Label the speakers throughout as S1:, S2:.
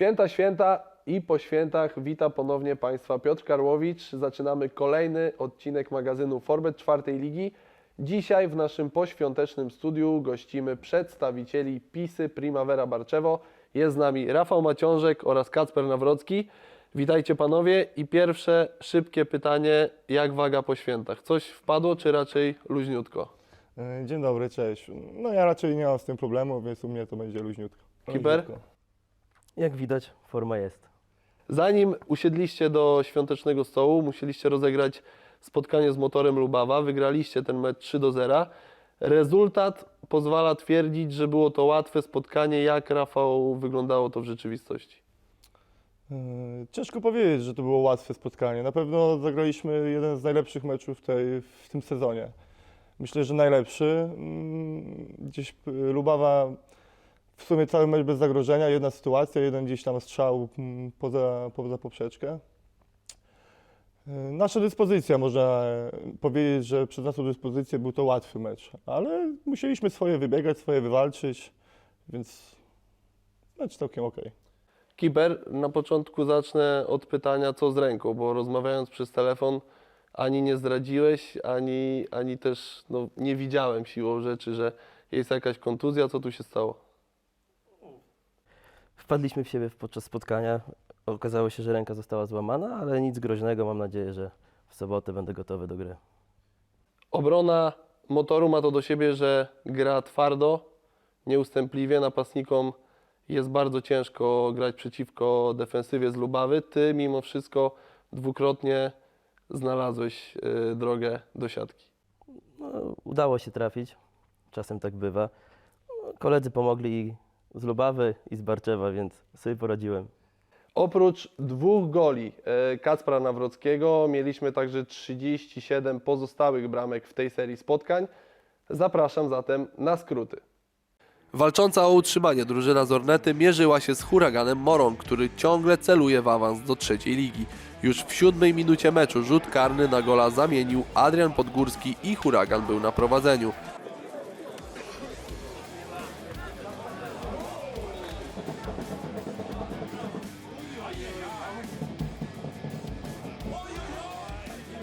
S1: Święta, święta i po świętach wita ponownie Państwa Piotr Karłowicz. Zaczynamy kolejny odcinek magazynu Forbet czwartej ligi. Dzisiaj w naszym poświątecznym studiu gościmy przedstawicieli Pisy Primavera Barczewo. Jest z nami Rafał Maciążek oraz Kacper Nawrocki. Witajcie panowie i pierwsze szybkie pytanie, jak waga po świętach? Coś wpadło czy raczej luźniutko?
S2: E, Dzień dobry, cześć. No ja raczej nie mam z tym problemu, więc u mnie to będzie luźniutko.
S1: Kiber?
S2: Luźniutko.
S3: Jak widać, forma jest.
S1: Zanim usiedliście do świątecznego stołu, musieliście rozegrać spotkanie z motorem Lubawa. Wygraliście ten mecz 3 do 0. Rezultat pozwala twierdzić, że było to łatwe spotkanie. Jak Rafał wyglądało to w rzeczywistości?
S2: E, Ciężko powiedzieć, że to było łatwe spotkanie. Na pewno zagraliśmy jeden z najlepszych meczów tej, w tym sezonie. Myślę, że najlepszy. Mm, Gdzieś Lubawa w sumie cały mecz bez zagrożenia, jedna sytuacja, jeden gdzieś tam strzał mm, poza, poza poprzeczkę. E, Nasza dyspozycja, można powiedzieć, że przez naszą dyspozycję był to łatwy mecz, ale musieliśmy swoje wybiegać, swoje wywalczyć, więc mecz całkiem okej.
S1: Kiber, na początku zacznę od pytania, co z ręką, bo rozmawiając przez telefon ani nie zdradziłeś, ani, ani też no, nie widziałem siłą rzeczy, że jest jakaś kontuzja. Co tu się stało?
S3: Wpadliśmy w siebie podczas spotkania. Okazało się, że ręka została złamana, ale nic groźnego. Mam nadzieję, że w sobotę będę gotowy do gry.
S1: Obrona motoru ma to do siebie, że gra twardo, nieustępliwie. Napastnikom jest bardzo ciężko grać przeciwko defensywie z Lubawy. Ty mimo wszystko dwukrotnie znalazłeś y, drogę do siatki.
S3: No, udało się trafić. Czasem tak bywa. No, koledzy pomogli i z Lubawy i z Barczewa, więc sobie poradziłem.
S1: Oprócz dwóch goli e, Kacpra Nawrockiego mieliśmy także 37 pozostałych bramek w tej serii spotkań. Zapraszam zatem na skróty. Walcząca o utrzymanie drużyna z Ornety mierzyła się z huraganem Morą, który ciągle celuje w awans do trzeciej ligi. Już w siódmej minucie meczu rzut karny na gola zamienił Adrian Podgórski i huragan był na prowadzeniu.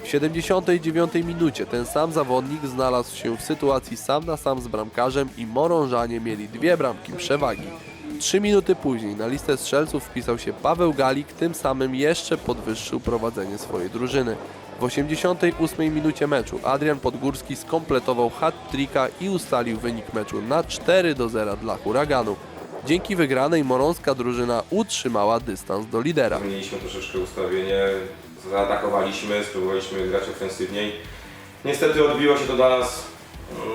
S1: W 79 minucie ten sam zawodnik znalazł się w sytuacji sam na sam z bramkarzem i Morążanie mieli dwie bramki przewagi. Trzy minuty później na listę strzelców wpisał się Paweł Galik, tym samym jeszcze podwyższył prowadzenie swojej drużyny. W 88 minucie meczu Adrian Podgórski skompletował hat-tricka i ustalił wynik meczu na 4 do 0 dla Huraganu. Dzięki wygranej morąska drużyna utrzymała dystans do lidera.
S4: Zmieniliśmy troszeczkę ustawienie, zaatakowaliśmy, spróbowaliśmy grać ofensywniej. Niestety odbiło się to dla nas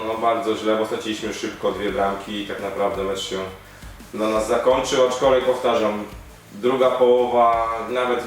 S4: no, bardzo źle, bo straciliśmy szybko dwie bramki i tak naprawdę mecz się dla nas zakończył, aczkolwiek powtarzam, druga połowa, nawet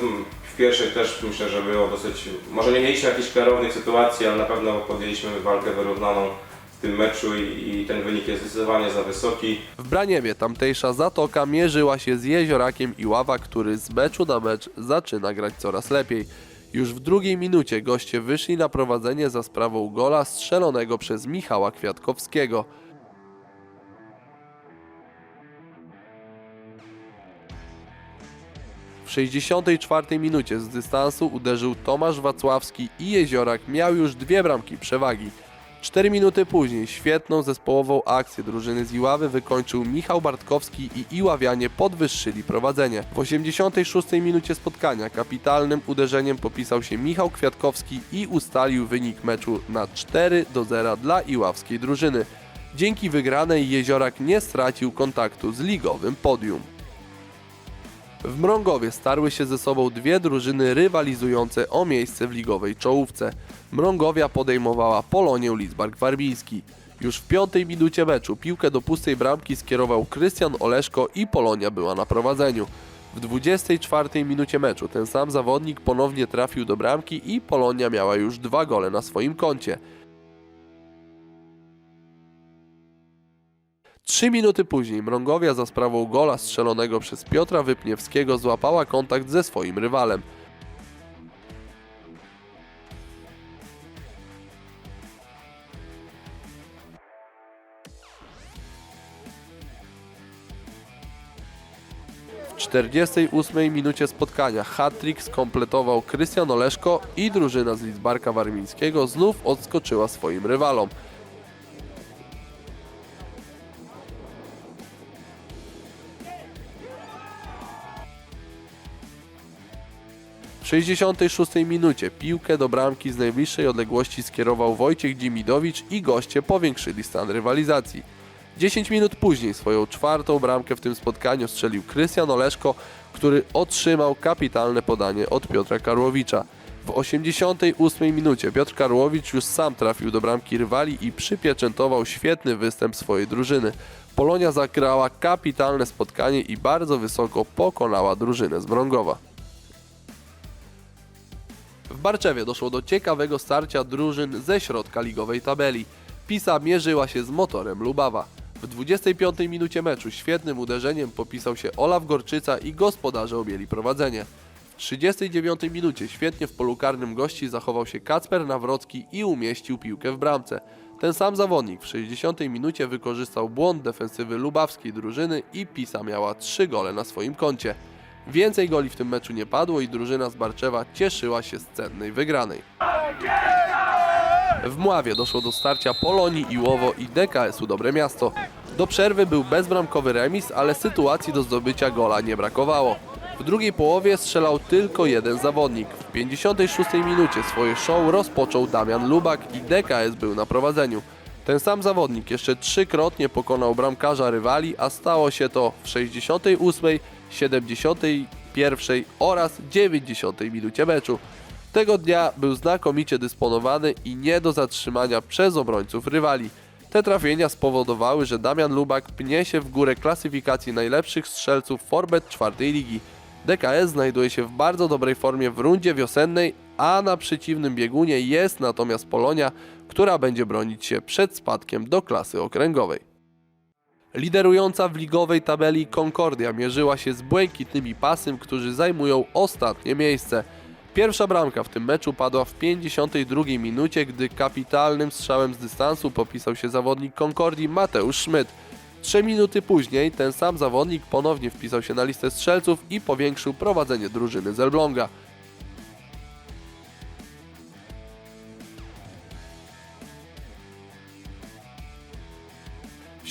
S4: w pierwszej też myślę, że było dosyć, może nie mieliśmy jakichś klarownych sytuacji, ale na pewno podjęliśmy walkę wyrównaną w tym meczu i, i ten wynik jest zdecydowanie za wysoki.
S1: W Braniewie tamtejsza Zatoka mierzyła się z Jeziorakiem i Ława, który z meczu na mecz zaczyna grać coraz lepiej. Już w drugiej minucie goście wyszli na prowadzenie za sprawą gola strzelonego przez Michała Kwiatkowskiego. W 64 minucie z dystansu uderzył Tomasz Wacławski i Jeziorak miał już dwie bramki przewagi. Cztery minuty później świetną zespołową akcję drużyny z Iławy wykończył Michał Bartkowski i Iławianie podwyższyli prowadzenie. W 86 minucie spotkania kapitalnym uderzeniem popisał się Michał Kwiatkowski i ustalił wynik meczu na 4 do 0 dla iławskiej drużyny. Dzięki wygranej Jeziorak nie stracił kontaktu z ligowym podium. W Mrągowie starły się ze sobą dwie drużyny rywalizujące o miejsce w ligowej czołówce. Mrągowia podejmowała Polonię Lidzbark Warmiński. Już w piątej minucie meczu piłkę do pustej bramki skierował Krystian Oleszko i Polonia była na prowadzeniu. W 24 minucie meczu ten sam zawodnik ponownie trafił do bramki i Polonia miała już dwa gole na swoim koncie. Trzy minuty później Mrągowia za sprawą gola strzelonego przez Piotra Wypniewskiego złapała kontakt ze swoim rywalem. W 48 minucie spotkania hat-trick skompletował Krystian Oleszko i drużyna z Lidzbarka Warmińskiego znów odskoczyła swoim rywalom. W 66 minucie piłkę do bramki z najbliższej odległości skierował Wojciech Dzimidowicz i goście powiększyli stan rywalizacji. 10 minut później swoją czwartą bramkę w tym spotkaniu strzelił Krystian Oleszko, który otrzymał kapitalne podanie od Piotra Karłowicza. W 88 minucie Piotr Karłowicz już sam trafił do bramki rywali i przypieczętował świetny występ swojej drużyny. Polonia zagrała kapitalne spotkanie i bardzo wysoko pokonała drużynę z Brągowa. Barczewie doszło do ciekawego starcia drużyn ze środka ligowej tabeli. Pisa mierzyła się z motorem Lubawa. W 25 minucie meczu świetnym uderzeniem popisał się Olaf Gorczyca i gospodarze objęli prowadzenie. W 39 minucie świetnie w polu karnym gości zachował się Kacper Nawrocki i umieścił piłkę w bramce. Ten sam zawodnik w 60 minucie wykorzystał błąd defensywy lubawskiej drużyny i Pisa miała 3 gole na swoim koncie. Więcej goli w tym meczu nie padło i drużyna z Barczewa cieszyła się z cennej wygranej. W Mławie doszło do starcia Polonii Iłowo i DKS-u Dobre Miasto. Do przerwy był bezbramkowy remis, ale sytuacji do zdobycia gola nie brakowało. W drugiej połowie strzelał tylko jeden zawodnik. W 56 minucie swoje show rozpoczął Damian Lubak i DKS był na prowadzeniu. Ten sam zawodnik jeszcze trzykrotnie pokonał bramkarza rywali, a stało się to w 68, 71 oraz 90 minucie meczu. Tego dnia był znakomicie dysponowany i nie do zatrzymania przez obrońców rywali. Te trafienia spowodowały, że Damian Lubak pnie się w górę klasyfikacji najlepszych strzelców Forbet czwartej ligi. DKS znajduje się w bardzo dobrej formie w rundzie wiosennej, a na przeciwnym biegunie jest natomiast Polonia, która będzie bronić się przed spadkiem do klasy okręgowej. Liderująca w ligowej tabeli Concordia mierzyła się z błękitnymi pasym, którzy zajmują ostatnie miejsce. Pierwsza bramka w tym meczu padła w 52 minucie, gdy kapitalnym strzałem z dystansu popisał się zawodnik Concordii Mateusz Szmyt. Trzy minuty później ten sam zawodnik ponownie wpisał się na listę strzelców i powiększył prowadzenie drużyny z Elbląga.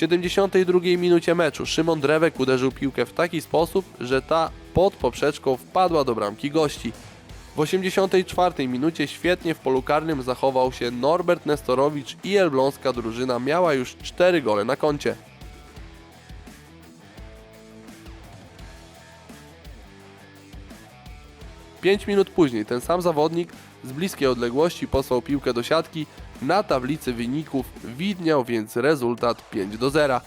S1: 72 minucie meczu Szymon Drewek uderzył piłkę w taki sposób, że ta pod poprzeczką wpadła do bramki gości. W 84 minucie świetnie w polu karnym zachował się Norbert Nestorowicz i elbląska drużyna miała już 4 gole na koncie. Pięć minut później ten sam zawodnik z bliskiej odległości posłał piłkę do siatki, na tablicy wyników widniał więc rezultat 5 do 0.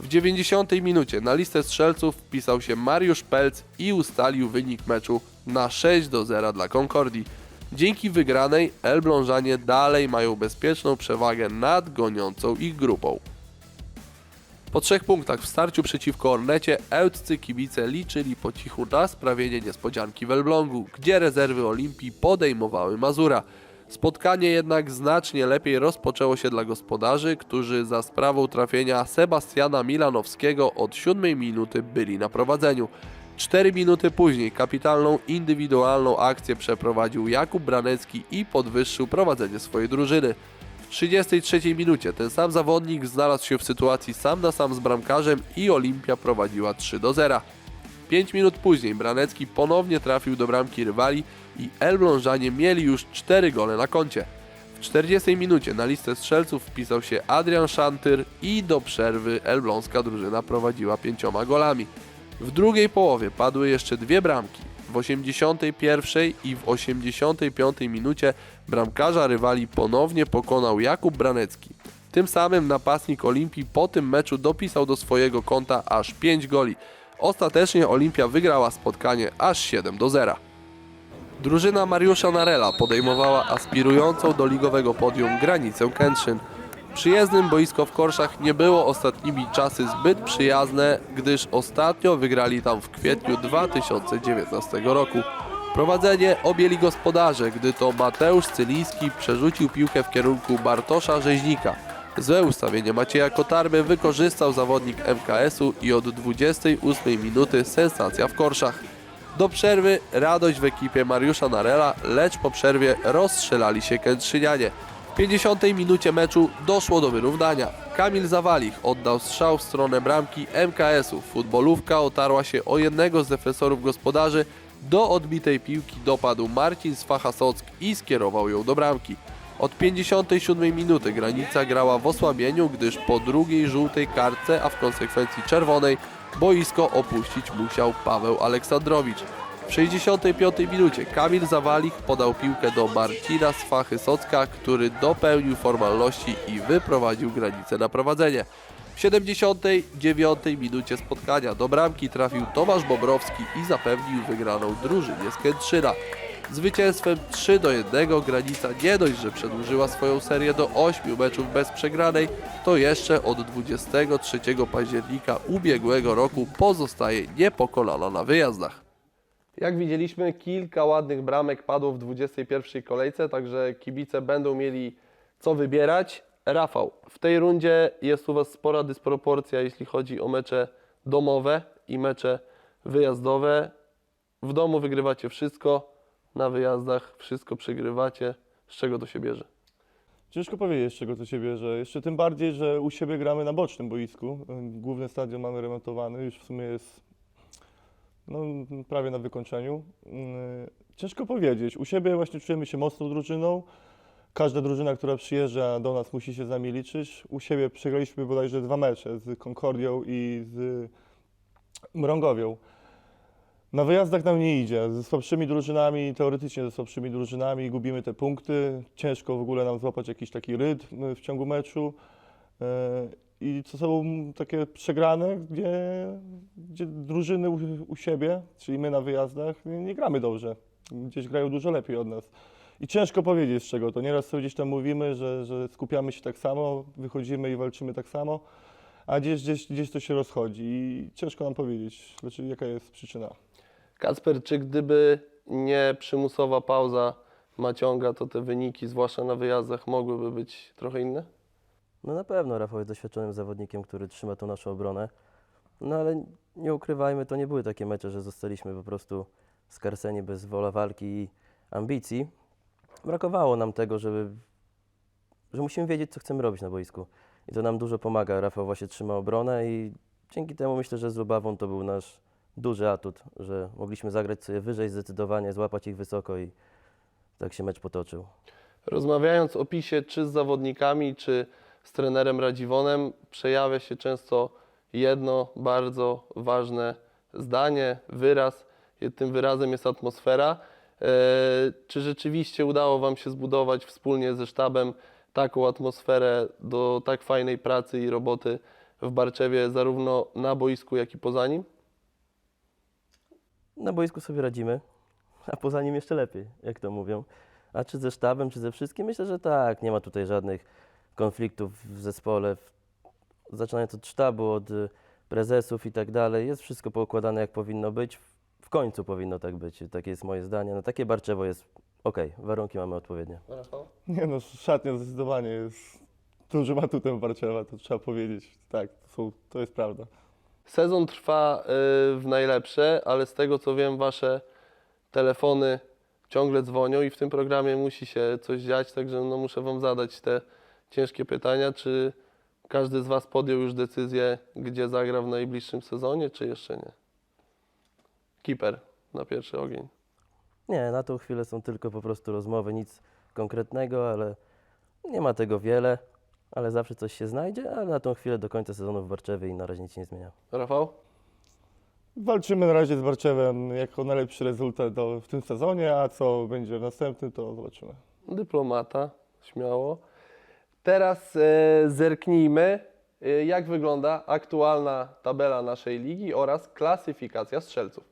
S1: W 90 minucie na listę strzelców wpisał się Mariusz Pelc i ustalił wynik meczu na 6 do 0 dla Concordii. Dzięki wygranej Elblążanie dalej mają bezpieczną przewagę nad goniącą ich grupą. Po trzech punktach w starciu przeciwko Ornecie ełccy kibice liczyli po cichu na sprawienie niespodzianki w Elblągu, gdzie rezerwy Olimpii podejmowały Mazura. Spotkanie jednak znacznie lepiej rozpoczęło się dla gospodarzy, którzy za sprawą trafienia Sebastiana Milanowskiego od siódmej minuty byli na prowadzeniu. Cztery minuty później kapitalną indywidualną akcję przeprowadził Jakub Branecki i podwyższył prowadzenie swojej drużyny. W 33 minucie ten sam zawodnik znalazł się w sytuacji sam na sam z bramkarzem i Olimpia prowadziła 3 do 0. 5 minut później Branecki ponownie trafił do bramki rywali i Elblążanie mieli już 4 gole na koncie. W 40 minucie na listę strzelców wpisał się Adrian Szantyr i do przerwy elbląska drużyna prowadziła pięcioma golami. W drugiej połowie padły jeszcze dwie bramki. W 81 i w 85 minucie bramkarza rywali ponownie pokonał Jakub Branecki. Tym samym napastnik Olimpii po tym meczu dopisał do swojego konta aż 5 goli. Ostatecznie Olimpia wygrała spotkanie aż 7 do 0. Drużyna Mariusza Narela podejmowała aspirującą do ligowego podium granicę Kętrzyn. Przyjezdnym boisko w Korszach nie było ostatnimi czasy zbyt przyjazne, gdyż ostatnio wygrali tam w kwietniu 2019 roku. Prowadzenie objęli gospodarze, gdy to Mateusz Cyliński przerzucił piłkę w kierunku Bartosza Rzeźnika. Złe ustawienie Macieja Kotarby wykorzystał zawodnik MKS-u i od 28 minuty sensacja w korszach. Do przerwy radość w ekipie Mariusza Narela, lecz po przerwie rozstrzelali się Kętrzynianie. W 50 minucie meczu doszło do wyrównania. Kamil Zawalich oddał strzał w stronę bramki MKS-u. Futbolówka otarła się o jednego z defensorów gospodarzy. Do odbitej piłki dopadł Marcin Swachasock i skierował ją do bramki. Od 57 minuty granica grała w osłabieniu, gdyż po drugiej żółtej kartce, a w konsekwencji czerwonej, boisko opuścić musiał Paweł Aleksandrowicz. W 65 minucie Kamil Zawalich podał piłkę do Marcina Sfachy Socka, który dopełnił formalności i wyprowadził granicę na prowadzenie. W 79 minucie spotkania do bramki trafił Tomasz Bobrowski i zapewnił wygraną drużynie z Kętrzyna. Zwycięstwem 3 do 1 granica nie dość, że przedłużyła swoją serię do 8 meczów bez przegranej, to jeszcze od 23 października ubiegłego roku pozostaje niepokonana na wyjazdach. Jak widzieliśmy, kilka ładnych bramek padło w 21 kolejce, także kibice będą mieli co wybierać. Rafał, w tej rundzie jest u Was spora dysproporcja, jeśli chodzi o mecze domowe i mecze wyjazdowe. W domu wygrywacie wszystko, na wyjazdach wszystko przegrywacie. Z czego to się bierze?
S2: Ciężko powiedzieć, z czego to się bierze. Jeszcze tym bardziej, że u siebie gramy na bocznym boisku. Główny stadion mamy remontowany, już w sumie jest no, prawie na wykończeniu. Yy, Ciężko powiedzieć. U siebie właśnie czujemy się mocną drużyną. Każda drużyna, która przyjeżdża do nas musi się z nami liczyć. U siebie przegraliśmy bodajże dwa mecze z Concordią i z Mrągowią. Na wyjazdach nam nie idzie. Ze słabszymi drużynami, teoretycznie ze słabszymi drużynami gubimy te punkty. Ciężko w ogóle nam złapać jakiś taki rytm w ciągu meczu. I to są takie przegrane, gdzie, gdzie drużyny u, u siebie, czyli my na wyjazdach, nie, nie gramy dobrze. Gdzieś grają dużo lepiej od nas. I ciężko powiedzieć z czego to. Nieraz sobie gdzieś tam mówimy, że, że skupiamy się tak samo, wychodzimy i walczymy tak samo, a gdzieś, gdzieś, gdzieś to się rozchodzi. I ciężko nam powiedzieć, znaczy, jaka jest przyczyna.
S1: Kacper, czy gdyby nie przymusowa pauza Maciąga, to te wyniki, zwłaszcza na wyjazdach, mogłyby być trochę inne?
S3: No na pewno Rafał jest doświadczonym zawodnikiem, który trzyma tą naszą obronę. No ale nie ukrywajmy, to nie były takie mecze, że zostaliśmy po prostu skarceni bez wola walki i ambicji. Brakowało nam tego, żeby, że musimy wiedzieć, co chcemy robić na boisku. I to nam dużo pomaga. Rafał właśnie trzyma obronę i dzięki temu myślę, że z Lubawą to był nasz duży atut, że mogliśmy zagrać sobie wyżej zdecydowanie, złapać ich wysoko i tak się mecz potoczył.
S1: Rozmawiając o PiSie, czy z zawodnikami, czy z trenerem Radziwonem, przejawia się często jedno bardzo ważne zdanie, wyraz. Tym wyrazem jest atmosfera. E, Czy rzeczywiście udało Wam się zbudować wspólnie ze sztabem taką atmosferę do tak fajnej pracy i roboty w Barczewie, zarówno na boisku, jak i poza nim?
S3: Na boisku sobie radzimy, a poza nim jeszcze lepiej, jak to mówią. A czy ze sztabem, czy ze wszystkim? Myślę, że tak. Nie ma tutaj żadnych konfliktów w zespole. Zaczynając od sztabu, od y, prezesów i tak dalej. Jest wszystko poukładane jak powinno być. W końcu powinno tak być. Takie jest moje zdanie. No takie Barczewo jest ok, warunki mamy odpowiednie.
S2: Nie no, szatnia zdecydowanie jest dużym atutem Warczewa, to trzeba powiedzieć. Tak, to, są, to jest prawda.
S1: Sezon trwa y, w najlepsze, ale z tego co wiem, wasze telefony ciągle dzwonią i w tym programie musi się coś dziać, także no muszę wam zadać te ciężkie pytania. Czy każdy z was podjął już decyzję, gdzie zagra w najbliższym sezonie, czy jeszcze nie? Keeper na pierwszy ogień.
S3: Nie, na tą chwilę są tylko po prostu rozmowy, nic konkretnego, ale nie ma tego wiele. Ale zawsze coś się znajdzie, ale na tą chwilę do końca sezonu w Barczewie i na razie nic nie zmienia.
S1: Rafał?
S2: Walczymy na razie z Warczewem jako najlepszy rezultat do, w tym sezonie, a co będzie w następnym, to zobaczymy.
S1: Dyplomata, śmiało. Teraz e, zerknijmy, e, jak wygląda aktualna tabela naszej ligi oraz klasyfikacja strzelców.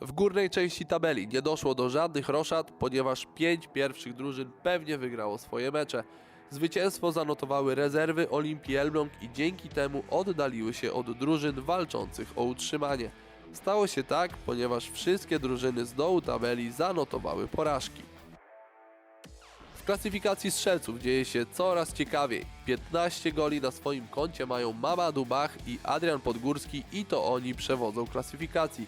S1: W górnej części tabeli nie doszło do żadnych roszad, ponieważ pięć pierwszych drużyn pewnie wygrało swoje mecze. Zwycięstwo zanotowały rezerwy Olimpii Elbląg i dzięki temu oddaliły się od drużyn walczących o utrzymanie. Stało się tak, ponieważ wszystkie drużyny z dołu tabeli zanotowały porażki.
S5: Klasyfikacji strzelców dzieje się coraz ciekawiej. 15 goli na swoim koncie mają Mama Dubach i Adrian Podgórski i to oni przewodzą klasyfikacji.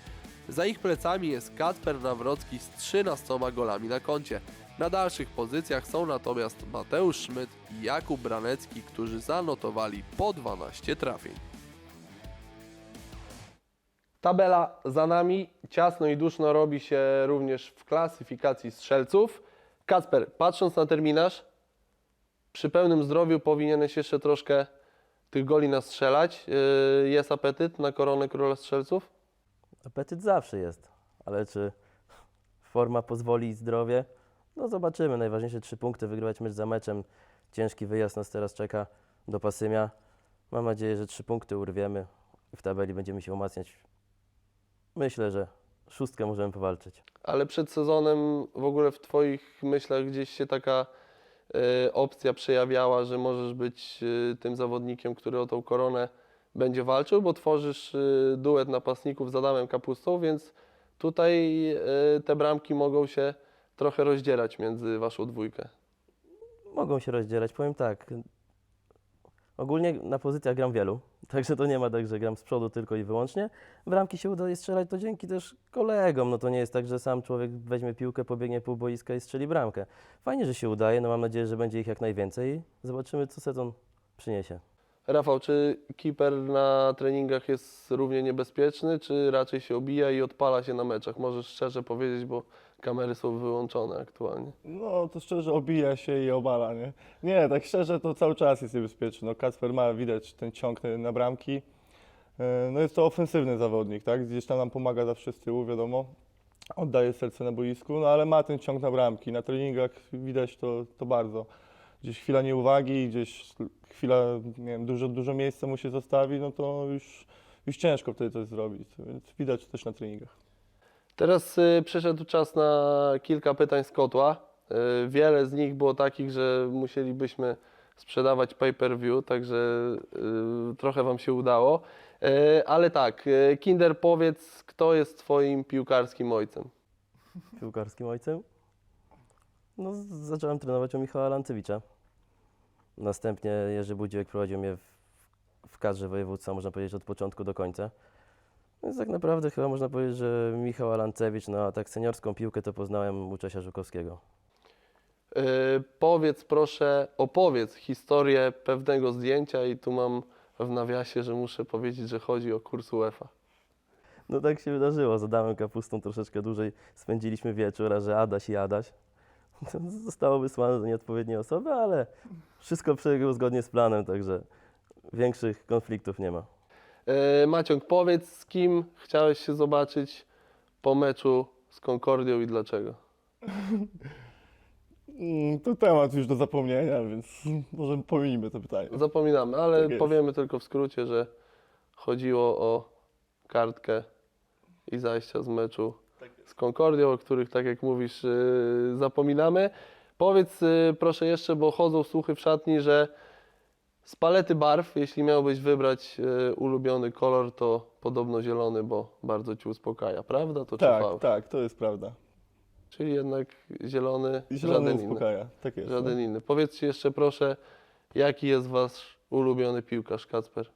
S5: Za ich plecami jest Kacper Nawrocki z 13 golami na koncie. Na dalszych pozycjach są natomiast Mateusz Szmyt i Jakub Branecki, którzy zanotowali po 12 trafień. Tabela za nami, ciasno i duszno robi się również w klasyfikacji strzelców. Kacper, patrząc na terminarz, przy pełnym zdrowiu powinieneś jeszcze troszkę tych goli nastrzelać. Yy, Jest apetyt na koronę króla strzelców?
S3: Apetyt zawsze jest, ale czy forma pozwoli i zdrowie? No zobaczymy. Najważniejsze trzy punkty, wygrywać mecz za meczem. Ciężki wyjazd nas teraz czeka do Pasymia. Mam nadzieję, że trzy punkty urwiemy i w tabeli będziemy się umacniać. Myślę, że szóstkę możemy powalczyć.
S5: Ale przed sezonem w ogóle w Twoich myślach gdzieś się taka e, opcja przejawiała, że możesz być e, tym zawodnikiem, który o tą koronę będzie walczył, bo tworzysz e, duet napastników z Adamem Kapustą, więc tutaj e, te bramki mogą się trochę rozdzierać między Waszą dwójkę.
S3: Mogą się rozdzielać, powiem tak. Ogólnie na pozycjach gram wielu, także to nie ma tak, że gram z przodu tylko i wyłącznie. Bramki się udaje strzelać to dzięki też kolegom, no to nie jest tak, że sam człowiek weźmie piłkę, pobiegnie pół boiska i strzeli bramkę. Fajnie, że się udaje, no mam nadzieję, że będzie ich jak najwięcej zobaczymy, co sezon przyniesie.
S5: Rafał, czy keeper na treningach jest równie niebezpieczny, czy raczej się obija i odpala się na meczach? Możesz szczerze powiedzieć, bo kamery są wyłączone aktualnie.
S2: No to szczerze obija się i obala, nie? Nie, tak szczerze to cały czas jest niebezpieczny. No Kacper ma widać ten ciąg na bramki. E, No jest to ofensywny zawodnik, tak? Gdzieś tam nam pomaga zawsze z tyłu, wiadomo. Oddaje serce na boisku, no ale ma ten ciąg na bramki. Na treningach widać to, to bardzo. Gdzieś chwila nieuwagi, gdzieś chwila, nie wiem, dużo, dużo miejsca mu się zostawi, no to już, już ciężko wtedy coś zrobić. Więc widać to też na treningach.
S5: Teraz y, przyszedł czas na kilka pytań z kotła. Y, wiele z nich było takich, że musielibyśmy sprzedawać pay-per-view, także y, trochę Wam się udało. Y, ale tak, y, Kinder, powiedz, kto jest Twoim piłkarskim ojcem?
S3: Piłkarskim ojcem? No, zacząłem trenować u Michała Lancewicza. Następnie Jerzy Budziłek prowadził mnie w, w kadrze województwa, można powiedzieć, od początku do końca. Więc tak naprawdę chyba można powiedzieć, że Michał Lancewicz, no a tak seniorską piłkę to poznałem u Czesia Żukowskiego.
S5: Y, powiedz proszę, opowiedz historię pewnego zdjęcia i tu mam w nawiasie, że muszę powiedzieć, że chodzi o kurs UEFA.
S3: No tak się wydarzyło, z Adamem Kapustą troszeczkę dłużej spędziliśmy wieczór, a że Adaś i Adaś. To zostało wysłane do nieodpowiedniej osoby, ale wszystko przebiegło zgodnie z planem, także większych konfliktów nie ma.
S5: E, Maciąg, powiedz, z kim chciałeś się zobaczyć po meczu z Concordią i dlaczego?
S2: Mm, To temat już do zapomnienia, więc może pominimy to pytanie.
S5: Zapominamy, ale
S2: Tak jest.
S5: powiemy tylko w skrócie, że chodziło o kartkę i zajścia z meczu z Concordią, o których, tak jak mówisz, yy, zapominamy. Powiedz yy, proszę jeszcze, bo chodzą słuchy w szatni, że z palety barw, jeśli miałbyś wybrać yy, ulubiony kolor, to podobno zielony, bo bardzo Ci uspokaja, prawda? To czy
S2: Tak, tak, to jest prawda.
S5: Czyli jednak zielony,
S2: Zielony
S5: żaden inny.
S2: uspokaja, tak jest.
S5: Żaden
S2: no.
S5: inny. Powiedzcie jeszcze proszę, jaki jest wasz ulubiony piłkarz, Kacper?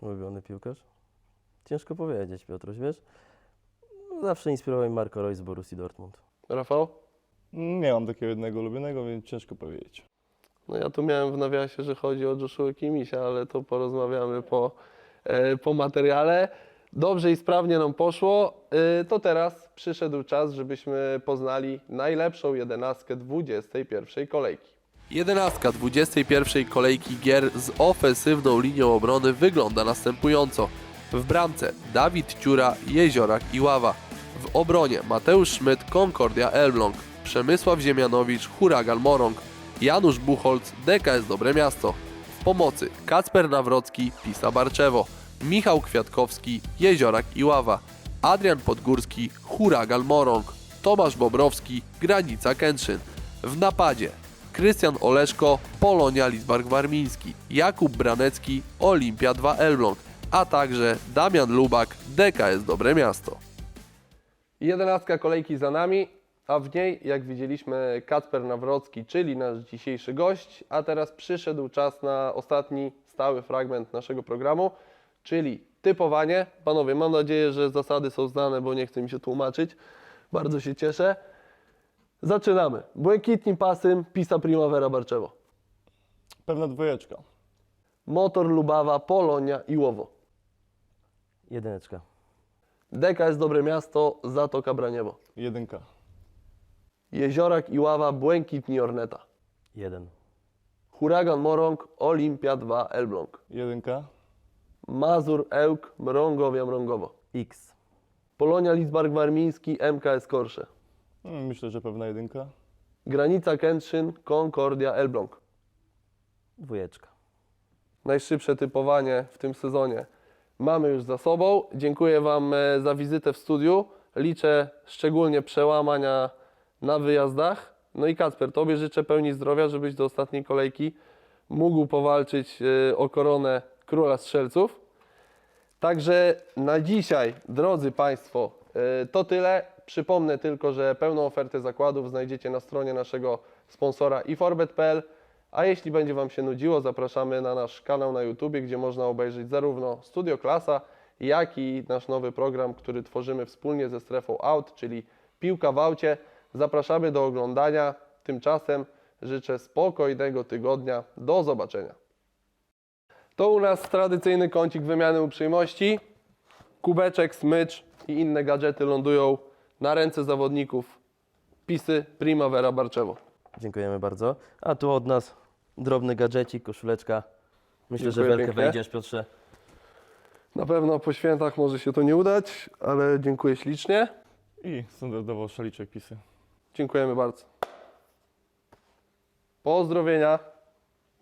S3: Ulubiony piłkarz? Ciężko powiedzieć, Piotruś, wiesz? Zawsze inspirował mnie Marco Reus z Borussii Dortmund.
S5: Rafał?
S2: Nie mam takiego jednego ulubionego, więc ciężko powiedzieć.
S5: No ja tu miałem w nawiasie, że chodzi o Joshua Kimisia, ale to porozmawiamy po, e, po materiale. Dobrze i sprawnie nam poszło. E, to teraz przyszedł czas, żebyśmy poznali najlepszą jedenastkę 21 kolejki. Jedenastka 21 kolejki gier z ofensywną linią obrony wygląda następująco. W bramce Dawid Ciura, Jeziorak i Ława. W obronie Mateusz Szmyt, Concordia Elbląg. Przemysław Ziemianowicz, Huragan Morąg. Janusz Buchholz, DKS Dobre Miasto. W pomocy Kacper Nawrocki, Pisa Barczewo. Michał Kwiatkowski, Jeziorak i Ława. Adrian Podgórski, Huragan Morąg. Tomasz Bobrowski, Granica Kętrzyn. W napadzie Krystian Oleszko, Polonia Lidzbark Warmiński, Jakub Branecki, Olimpia 2 Elbląg, a także Damian Lubak, DKS Dobre Miasto. Jedenastka kolejki za nami, a w niej, jak widzieliśmy, Kacper Nawrocki, czyli nasz dzisiejszy gość, a teraz przyszedł czas na ostatni stały fragment naszego programu, czyli typowanie. Panowie, mam nadzieję, że zasady są znane, bo nie chcę mi się tłumaczyć. Bardzo się cieszę. Zaczynamy. Błękitni pasym, Pisa Primavera Barczewo.
S2: Pewna dwojeczka.
S5: Motor Lubawa, Polonia i Łowo.
S3: Jedyneczka.
S5: DKS Dobre Miasto, Zatoka Braniewo.
S2: Jedynka.
S5: Jeziorak i Ława, Błękitni Orneta.
S3: Jeden.
S5: Huragan Morąg, Olimpia 2 Elbląg.
S2: Jedynka.
S5: Mazur Ełk, Mrągowia Mrągowo.
S3: X.
S5: Polonia Lidzbark Warmiński, MKS Korsze.
S2: Mm, Myślę, że pewna jedynka.
S5: Granica Kętrzyn, Concordia Elbląg.
S3: Dwójeczka.
S5: Najszybsze typowanie w tym sezonie mamy już za sobą. Dziękuję Wam e, za wizytę w studiu. Liczę szczególnie przełamania na wyjazdach. No i Kacper, Tobie życzę pełni zdrowia, żebyś do ostatniej kolejki mógł powalczyć e, o koronę króla strzelców. Także na dzisiaj, drodzy Państwo, e, to tyle. Przypomnę tylko, że pełną ofertę zakładów znajdziecie na stronie naszego sponsora iforbet.pl. A jeśli będzie Wam się nudziło, zapraszamy na nasz kanał na YouTube, gdzie można obejrzeć zarówno Studio Klasa, jak i nasz nowy program, który tworzymy wspólnie ze Strefą Out, czyli Piłka w Aucie. Zapraszamy do oglądania. Tymczasem życzę spokojnego tygodnia. Do zobaczenia. To u nas tradycyjny kącik wymiany uprzejmości. Kubeczek, smycz i inne gadżety lądują na ręce zawodników Pisy Primavera Barczewo.
S3: Dziękujemy bardzo. A tu od nas drobny gadżecik, koszuleczka. Myślę, że
S5: Dziękuję
S3: wielkę
S5: pięknie.
S3: wejdziesz, Piotrze.
S5: Na pewno po świętach może się to nie udać, ale dziękuję ślicznie.
S2: I standardowo szaliczek pisy.
S5: Dziękujemy bardzo. Pozdrowienia.